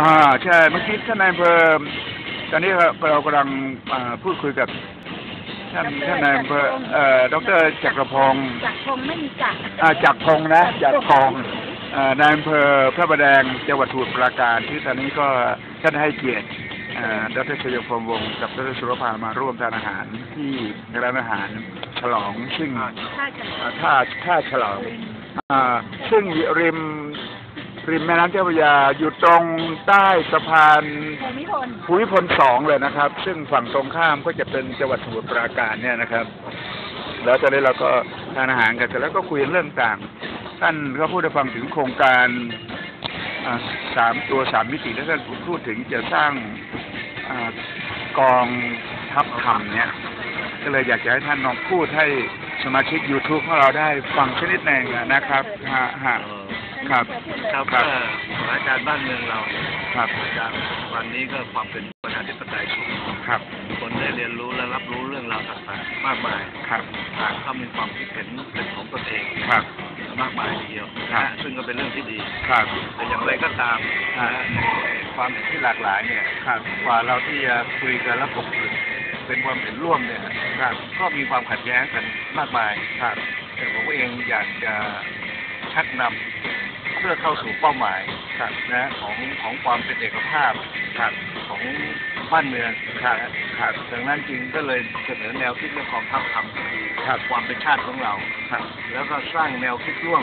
อ่าใช่เมื่อกี้ท่านนายอำเภอตอนนี้เรากำลังอ่าพูดคุยกับท่านท่านนายอำเภอเอ่อดรจักรพงศ์จักรพงศ์ไม่มีจักรอ่าจักรพงศ์นะจักรพงศ์เอ่อนายอำเภอพระประแดงจังหวัดสมุทรปราการที่ตอนนี้ก็ท่านให้เกียรติเอ่อดรชัยพงศ์วงศ์กับดรสุรภามาร่วมทานอาหารที่ร้านอาหารฉลองซึ่งถ้าจักร อ่าท่าท่าฉลองอ่าซึ่งริม ริมแม่น้ำเจ้าพระยาอยู่ตรงใต้สะพานภูมิพลภูมิพลสองเลยนะครับ ซึ่งฝั่งตรงข้ามก็จะเป็นจังหวัดสมุทรปราการเนี่ยนะครับ แล้วตอนนี้เราก็ทานอาหารกันเสร็จแล้วก็คุยเรื่องต่าง ท่านก็พูดให้ฟังถึงโครงการอ่าสามตัวสามมิติแล้วท่านพูดถึงจะสร้างอากองทัพธรรมเนี่ยก็เลยอยากจะให้ท่านลองพูดให้สมาชิก YouTube ของเราได้ฟังชนิดหนึ่งนะครับฮะฮะ ครับครับครัก็บสถานการณ์บ้านเมืองเราเนี่ยครับจากวันนี้ก็ความเป็นประชาธิปไตยสูงครับคนได้เรียนรู้และรับรู้เรื่องราวต่างๆมากมายครับต่างเขามีความคิดเห็นเป็นของตนเองครับ มากมายทีเดียวครับนะซึ่งก็เป็นเรื่องที่ดีครับแต่อย่างไรก็ตามนะความเห็นที่หลากหลายเนี่ยครับกว่าเราที่จะคุยกันและปกปิดเป็นความเห็นร่วมเนี่ยครับก็มีความขัดแย้งกันมากมายครับแต่ผมเองอยากจะชักนำเพื่อเข้าสู่เป้าหมายครับนะของของความเป็นเอกภาพครับของบ้านเมืองครับนะครับดังนั้นจริงก็เลยเสนอแนวคิดเรื่องกองทัพธรรมคือครับความเป็นชาติของเราครับแล้วก็สร้างแนวคิดร่วม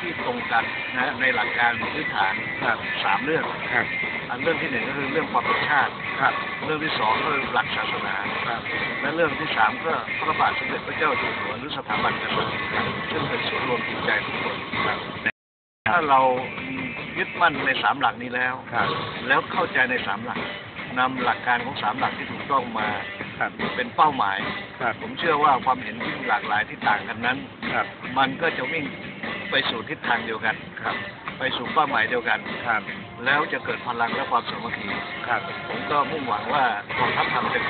ที่ตรงกันนะในหลักการพื้นฐานครับสามเรื่องครับอันเรื่องที่หนึ่งก็คือเรื่องความเป็นชาติครับเรื่องที่สองก็คือหลักศาสนาครับและเรื่องที่สามก็พระบาทสมเด็จพระเจ้าอยู่หัวหรือสถาบันกษัตริย์ซึ่งเป็นส่วนรวมจิตใจทุกคนครับ ถ้าเรายึดมั่นในสามหลักนี้แล้ว ครับ แล้วเข้าใจในสามหลักนำหลักการของสามหลักที่ถูกต้องมาครับ เป็นเป้าหมาย ครับ ผมเชื่อว่าความเห็นที่หลากหลายที่ต่างกันนั้น ครับ มันก็จะวิ่งไปสู่ทิศทางเดียวกัน ครับ ไปสู่เป้าหมายเดียวกัน ครับ แล้วจะเกิดพลังและความสามัคคีครับ ผมก็มุ่งหวังว่ากองทัพทำเป็น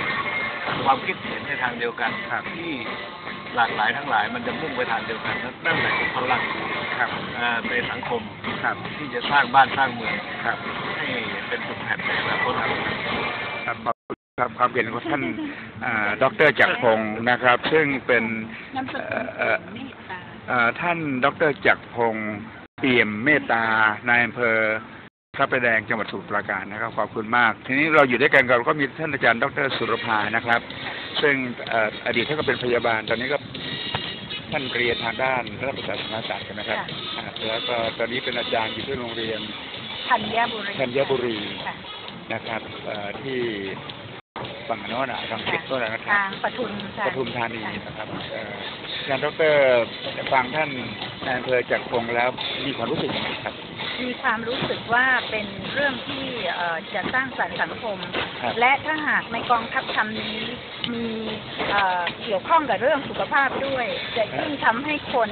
ความคิดเห็นในทางเดียวกัน ครับ ที่ หลากหลายทั้งหลายมันจะมุ่งไปทางเดียวกันนั่นแหละคือพลังครับอ่าในสังคมครับที่จะสร้างบ้านสร้างเมืองครับให้เป็นปึกแผ่นในอนาคตครับครับขอบคุณครับความเห็นของท่านอ่าดรจักรพงศ์นะครับ ซึ่งเป็นนามสกุลเอ่อเอ่อเมตตาเอ่อท่านดรจักรพงศ์เปี่ยมเมตตานายอำเภอพระประแดงจังหวัดสมุทรปราการนะครับขอบคุณมาก ทีนี้เราอยู่ด้วยกันเราก็มีท่านอาจารย์ดรสุรภานะครับ ซึ่งเอ่ออดีตท่านก็เป็นพยาบาล ตอนนี้ก็ท่านเรียนทางด้านรัฐประศาสนศาสตร์นะครับอ่าแล้วก็ตอนนี้เป็นอาจารย์อยู่ที่โรงเรียนธัญบุรีธัญบุรีค่ะนะครับเอ่อที่ฝั่งโน้นอะทางทิศโน้นนะครัทาบงปทุมค่ะปทุมธานีนะครับเอ่ออาจารย์ดรฟังท่านนายอำเภอจากรพงศ์แล้วมีความรู้สึกยังไงครับ มีความรู้สึกว่าเป็นเรื่องที่เอ่อจะสร้างสรรค์สังคมครับและถ้าหากในกองทัพธรรมนี้มีเอ่อเกี่ยวข้องกับเรื่องสุขภาพด้วย จะยิ่งทำให้คน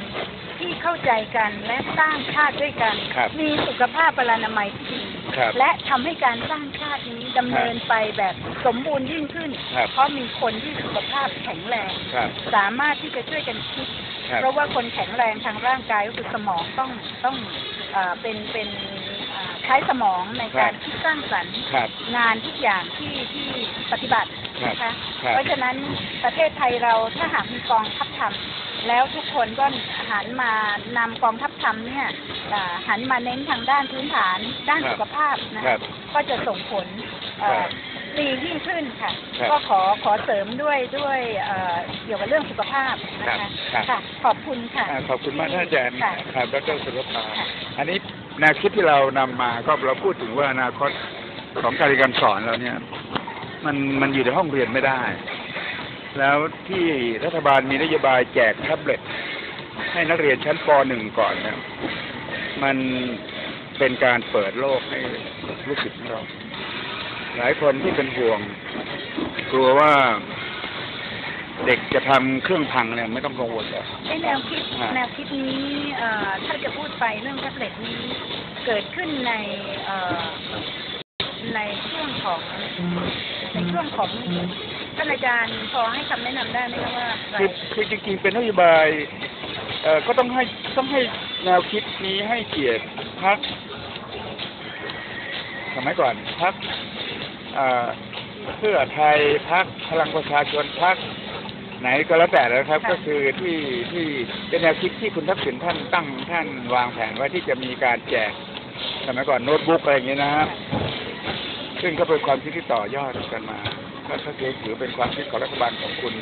ที่เข้าใจกันและสร้างชาติด้วยกันครับมีสุขภาพพลานามัยที่ดีครับและทำให้การสร้างชาตินี้ดำเนินไปแบบสมบูรณ์ยิ่งขึ้นครับเพราะมีคนที่สุขภาพแข็งแรงครับสามารถที่จะช่วยกันคิดครับเพราะว่าคนแข็งแรงทางร่างกายก็คือสมองต้องต้อง เอ่อเป็นเป็นเอ่อใช้สมองในการคิดสร้างสรรค์ครับงานทุกอย่างที่ที่ปฏิบัตินะคะครับเพราะฉะนั้นประเทศไทยเราถ้าหากมีกองทัพธรรมแล้วทุกคนก็หันมานำกองทัพธรรมเนี่ยเอ่อหันมาเน้นทางด้านพื้นฐานด้านครับสุขภาพนะครัคะบก็จะส่งผลเอ่อครับดียิ่งขึ้นค่ะครับก็ขอขอเสริมด้วยด้วยเอ่อเกี่ยวกับเรื่องสุขภาพนะครัคะบครับ ค่ะ ขอบคุณค่ะ อ่าขอบคุณมากท่านอาจารย์ค่ะครับดรสุรภาค่ะ อันนี้แนวคิดที่เรานำมาก็เราพูดถึงว่าอนาคตของการเรียนการสอนเราเนี่ย มันมันอยู่ในห้องเรียนไม่ได้ แล้วที่รัฐบาลมีนโยบายแจกแท็บเล็ตให้นักเรียนชั้นป .1 ก่อนเนี่ยมันเป็นการเปิดโลกให้ลูกศิษย์ของเรา หลายคนที่เป็นห่วง กลัวว่า เด็กจะทำเครื่องพังเนี่ยไม่ต้องกังวลแล้วไอ้แนวคิดอ่า แนวคิดนี้เอ่อถ้าจะพูดไปเรื่องแท็บเล็ตนี้เกิดขึ้นในเอ่อในช่วงของ ในช่วงของท่านอาจารย์พอให้คำแนะนำได้ไหมคะว่าอะไรคือคือจริงๆเป็นนโยบายเอ่อก็ต้องให้ต้องให้แนวคิดนี้ให้เกียรติพักสมัยก่อนพักเพื่อไทยพักพลังประชาชนพัก ไหนก็แล้วแต่นะครับ ค่ะ ก็คือที่ที่เป็นแนวคิดที่คุณทักษิณท่านตั้งท่านวางแผนไว้ที่จะมีการแจกสมัยก่อนโน้ตบุ๊กอะไรอย่างเงี้ยนะครับ ซึ่งก็เป็นความคิดที่ต่อยอดกันมาก็ก็คือถือเป็นความคิดของรัฐบาลของคุณ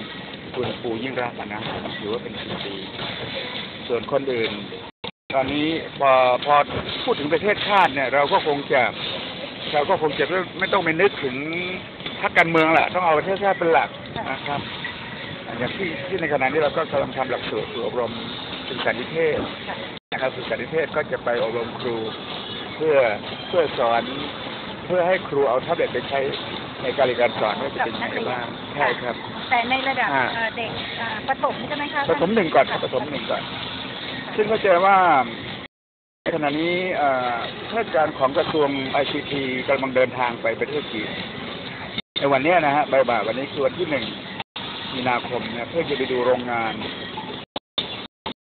คุณปูยิ่งรักษณ์นะถือว่าเป็นสิ่งดีส่วนคนอื่น ตอนนี้พอพอพูดถึงประเทศชาติเนี่ย เราก็คงจะเราก็คงจะไม่ไม่ต้องไปนึกถึงพรรคการเมืองแหละต้องเอาประเทศชาติเป็นหลักนะครับ อย่างที่ที่ในขณะนี้เราก็กำลังทำหลักสูตรฝึกอบรมสื่อสารนิเทศค่ะนะครับสื่อสารนิเทศก็จะไปอบรมครู เพื่อเพื่อสอนเพื่อให้ครูเอาแท็บเล็ตไปใช้ในการเรียนการสอนว่าจะเป็นยังไงบ้างใช่ครับ แต่ในระดับอ่า เอ่อเด็กอ่าประถมใช่ไหมคะผสมหนึ่งก่อนครับผสมหนึ่งก่อน ซึ่งเข้าใจว่าในขณะนี้เอ่อข้าราชการของกระทรวงไอซีทีกำลังเดินทางไปประเทศจีนในวันเนี้ยนะฮะบ่ายๆวันนี้คือวันที่หนึ่ง มีนาคมเนี่ยเพื่อจะไปดูโรงงาน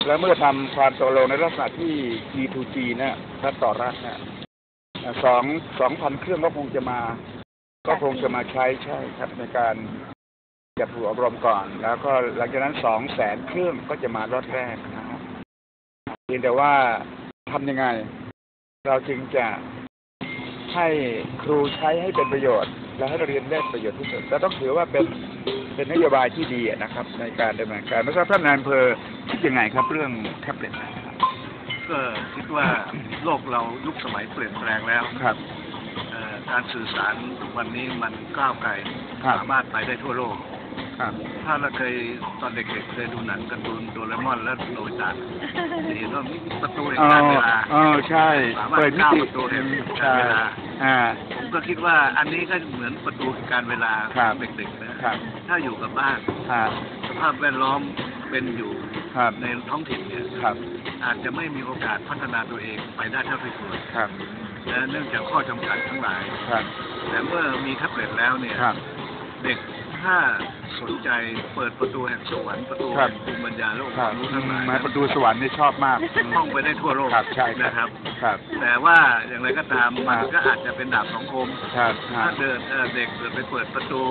แล้วเมื่อทำความตกลงในลักษณะที่ G2G นะรัฐต่อรัฐนะเอ่อสองสองพันเครื่องก็คงจะมา ก็คงจะมาใช้ใช่ครับในการจะฝึกอบรมก่อน แล้วก็หลังจากนั้นสองแสนเครื่องก็จะมารถแรกนะครับเพียงแต่ว่าทำยังไง เราจึงจะให้ครูใช้ให้เป็นประโยชน์ และให้เรียนได้ประโยชน์ที่สุดเราต้องถือว่าเป็น เป็นนโยบายที่ดีอะนะครับ ในการดำเนินการไม่ทราบท่านนายอำเภอคิดยังไงครับ เรื่องแท็บเล็ตนะครับก็คิดว่าโลกเรายุคสมัยเปลี่ยนแปลงแล้วครับ เอ่อการสื่อสารทุกวันนี้มันก้าวไกลครับ สามารถไปได้ทั่วโลก ครับ ถ้าเราเคยตอนเด็กๆเคยดูหนังการ์ตูนโดเรมอนและโนบิตะจะเห็นว่ามีประตูแห่งอ๋อการเวลาอ๋อใช่สามารถเปิดมิก้าวติประตูแห่งใช่การเวลา อ่า ผมก็คิดว่าอันนี้ก็เหมือนประตูแห่งการเวลาครับของเด็กๆนะ ครับถ้าอยู่กับบ้านครับสภาพแวดล้อมเป็นอยู่ครับ ในท้องถิ่นเนี่ยครับ อาจจะไม่มีโอกาสพัฒนาตัวเองไปได้เท่าที่ควรครับ และเนื่องจากข้อจำกัดทั้งหลาย ครับ แต่เมื่อมีแท็บเล็ตแล้วเนี่ย ครับ เด็ก ถ้าสนใจเปิดประตูแห่งสวรรค์ประตูครัแห่บงภูมิปัญญาโลกคครัวาบมรู้ทั้งหลายมาประตูสวรรค์นี่ชอบมากท่องไปได้ทั่วโลกครับใช่ครับนะครับครับแต่ว่าอย่างไรก็ตามมันครับก็อาจจะเป็นดาบสองคมครับครัถ้าบเดินเอ่อเด็กเดินไปเปิดประตู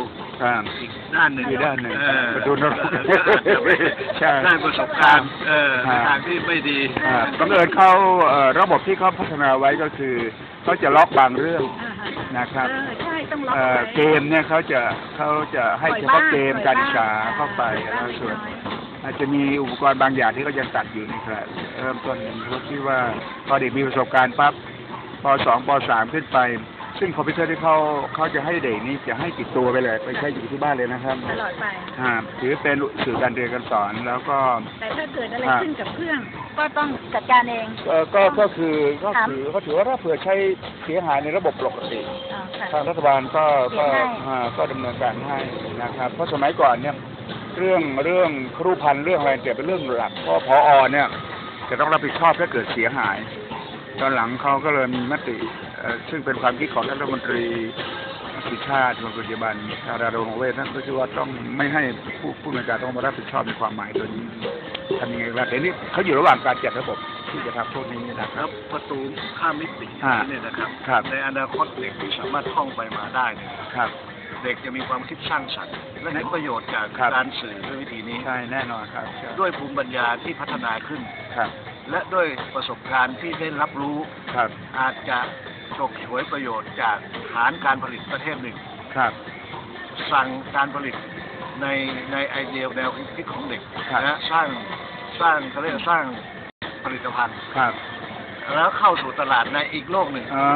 ครับอีกด้านหนึ่งอีกด้านหนึ่งเออประตูนรกก็อาจจะไม่ใช่ได้ประสบการณ์เออครัในบทางที่ไม่ดีอ่าบังเอิญเขาเอ่อระบบที่เขาพัฒนาไว้ก็คือเขาจะล็อกบางเรื่องอ่าฮะ นะครับเออใช่ต้องล็อกเอ่อไว้เกมเนี่ยเขาจะเขาจะให้เฉพาะเกมการศึกษาเข้าไปปล่อยแล้วบ้างส่วนเล็กน้อยอาจจะมีอุปกรณ์บางอย่างที่เขายังตัดอยู่ในขณะเริ่มต้นเพราะที่ว่าพอเด็กมีประสบการณ์ปั๊บปสองปสามขึ้นไป ซึ่งคอมพิวเตอร์ที่เขาเขาจะให้เด็กนี่จะให้ติดตัวไปเลย ไปใช้อยู่ที่บ้านเลยนะครับตลอดไปอ่าถือเป็นสื่อการเรียนการสอนแล้วก็ แต่ถ้าเกิดอะไรครับขึ้นกับเครื่อง ก็ต้องจัดการเองเอ่อก็ก็คือก็ครับถือเขาถือว่าถ้าเผื่อใช้เสียหายในระบบปกติอ่าค่ะ ทางรัฐบาลก็ก็เสียให้ อ่าก็ดำเนินการให้นะครับ เพราะสมัยก่อนเนี่ยเรื่องเรื่องครูพันธุ์เรื่องอะไรเนี่ยเป็นเรื่องหลักเพราะพอเนี่ยจะต้องรับผิดชอบถ้าเกิดเสียหาย ตอนหลังเขาก็เลยมีมติเอ่อซึ่งเป็นความคิดของท่านรัฐมนตรีสิชาติคนปัจจุบันอาราดงเวทนั่นก็คือว่าต้องไม่ให้ผู้ผู้บริการต้องมารับผิดชอบในความหมายตัวนี้ทำยังไงบ้างแต่นี่เขาอยู่ระหว่างการจัดระบบที่จะทำพวกนี้นะคแล้รับวประตูข้ามมิติอ่าเนี่ยนะครับครับ ในอนาคตเด็กที่สามารถท่องไปมาได้เนี่ยครับ เด็กจะมีความคิดสร้างสรรค์และเห็นประโยชน์จากครับการสื่อด้วยวิธีนี้ใช่แน่นอนครับใช่ด้วยภูมิปัญญาที่พัฒนาขึ้นครับ และด้วยประสบการณ์ที่ได้รับรู้ครับอาจจะฉกฉวยประโยชน์จากฐานการผลิตประเทศหนึ่ง ครับ สั่งการผลิตในในไอเดียแนวคิดของเด็กครับ นะสร้างสร้างเขาเรียกว่าสร้างผลิตภัณฑ์ ครับแล้วเข้าสู่ตลาดในอีกโลกหนึ่งอ๋อ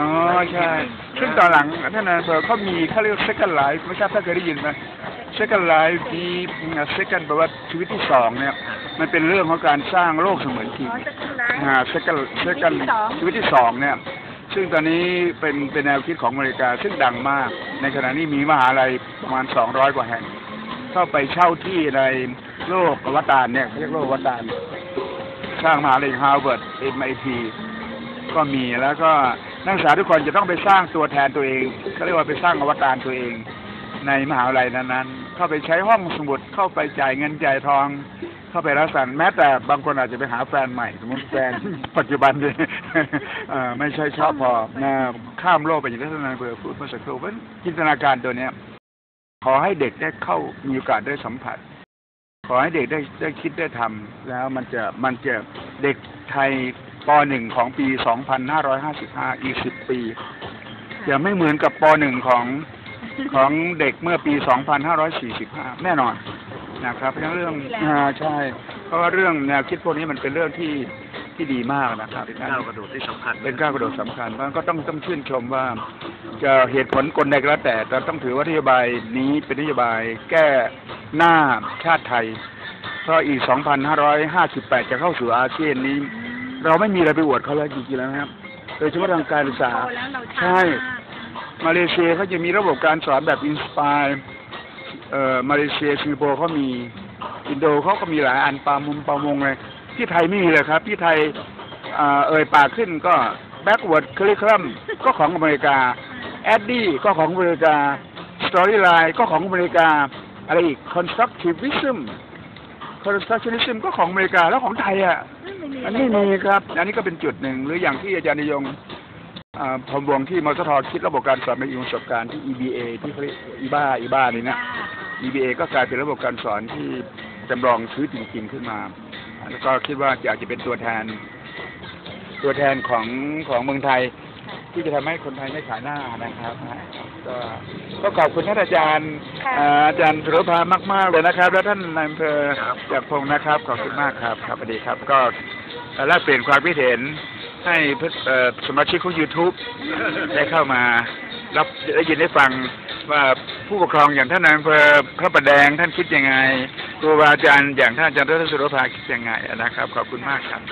ใช่ซึ่งตอนหลังท่านนายอำเภอเขามีเขาเรียก second life ไม่ทราบถ้าเคยได้ยินไหม second life มี second แปลว่าชีวิตที่สองเนี่ย มันเป็นเรื่องของการสร้างโลกเสมือนจริงอ๋อจะขึ้นไลน์อ่า second second ชีวิตที่สองเนี่ย ซึ่งตอนนี้เป็นเป็นแนวคิดของอเมริกาซึ่งดังมาก ในขณะนี้มีมหาลัยประมาณ200กว่าแห่ง เข้าไปเช่าที่ในโลกอวตารเนี่ยเขาเรียกโลกอวตารสร้างมหาลัยฮาร์วาร์ด MIT ก็มีแล้วก็นักศึกษาทุกคนจะต้องไปสร้างตัวแทนตัวเองเขาเรียกว่าไปสร้างอวตารตัวเอง ในมหาวิทยาลัยนั้นๆ เข้าไปใช้ห้องสมุดเข้าไปจ่ายเงินจ่ายทอง เข้าไปรับสั่งแม้แต่บางคนอาจจะไปหาแฟนใหม่ สมมติแฟน ปัจจุบันเนี่ยไม่ใช่ชอบพอนะข้ามโลกไปอย่างที่ท่านนายอำเพูดเมื่อสักครู่ว่าจินตนาการตัวเนี้ย ขอให้เด็กได้เข้ามีโอกาสได้สัมผัส ขอให้เด็กได้ได้คิดได้ทำแล้วมันจะมันจะเด็กไทยปหนึ่งของปี 2555 อีก 10 ปี จะไม่เหมือนกับปหนึ่งของของเด็กเมื่อปี 2545 แน่นอน นะครับเพราะฉะนั้นเรื่องอ่าใช่ เพราะว่าเรื่องแนวคิดพวกนี้มันเป็นเรื่องที่ที่ดีมากนะครับเป็นก้าวกระโดดที่สำคัญเป็นก้าวกระโดดสำคัญเพราะฉะนั้นก็ต้องต้องชื่นชมว่า จะเหตุผลกลใดก็แล้วแต่เราต้องถือว่านโยบายนี้เป็นนโยบายแก้หน้าชาติไทยเพราะอีก 2,558 จะเข้าสู่อาเซียนนี้ เราไม่มีอะไรไปอวดเขาแล้วจริงๆแล้วนะครับโดยเฉพาะทางการศึกษาโตแล้วเราช้าใช่มากมาเลเซียเขาจะมีระบบการสอนแบบอินสปาย เอ่อมาเลเซียสิงคโปร์เขามีอินโดเขาก็มีหลายอันปามุมปามงเลยที่ไทยไม่มีเลยครับ ที่ไทยอ่าเอ่ยปากขึ้นก็ backward curriculum ก็ของอเมริกา a d d y ก็ของอเมริกา Storyline ก็ของอเมริกาอะไรอีก constructivism constructionism ก็ของอเมริกาแล้วของไทยอะไม่มีอันอะไรนี้เลยมีครับ อันนี้ก็เป็นจุดหนึ่งหรืออย่างที่อาจารย์นยง อ่าพรหมวงศ์ที่มสทคิดระบบการสอนในประสบการณ์ที่ EBA ที่เขาเรียก IBA IBA นี่นะ EBA ก็กลายเป็นระบบการสอนที่จำลองซื้อจริง ๆ ขึ้นมา แล้วก็คิดว่าอยากจะเป็นตัวแทน ตัวแทนของของเมืองไทย ที่จะทำให้คนไทยไม่ขายหน้านะครับ ก็ก็ขอบคุณท่านอาจารย์ค่ะอ่าอาจารย์สุรพามาก ๆ เลยนะครับ แล้วท่านนายอำเภอจากพงศ์นะครับ ขอบคุณมากครับ ครับสวัสดีครับ ก็แลกเปลี่ยนความคิดเห็น ให้เพื่อนเอ่อสมาชิกของ YouTube ได้เข้ามารับได้ยินได้ฟังว่าผู้ปกครองอย่างท่านนายอำเภอพระประแดงท่านคิดยังไงครูบาอาจารย์อย่างท่านอาจารย์รัตนสุรภาคิดยังไงนะครับ ขอบคุณมากครับ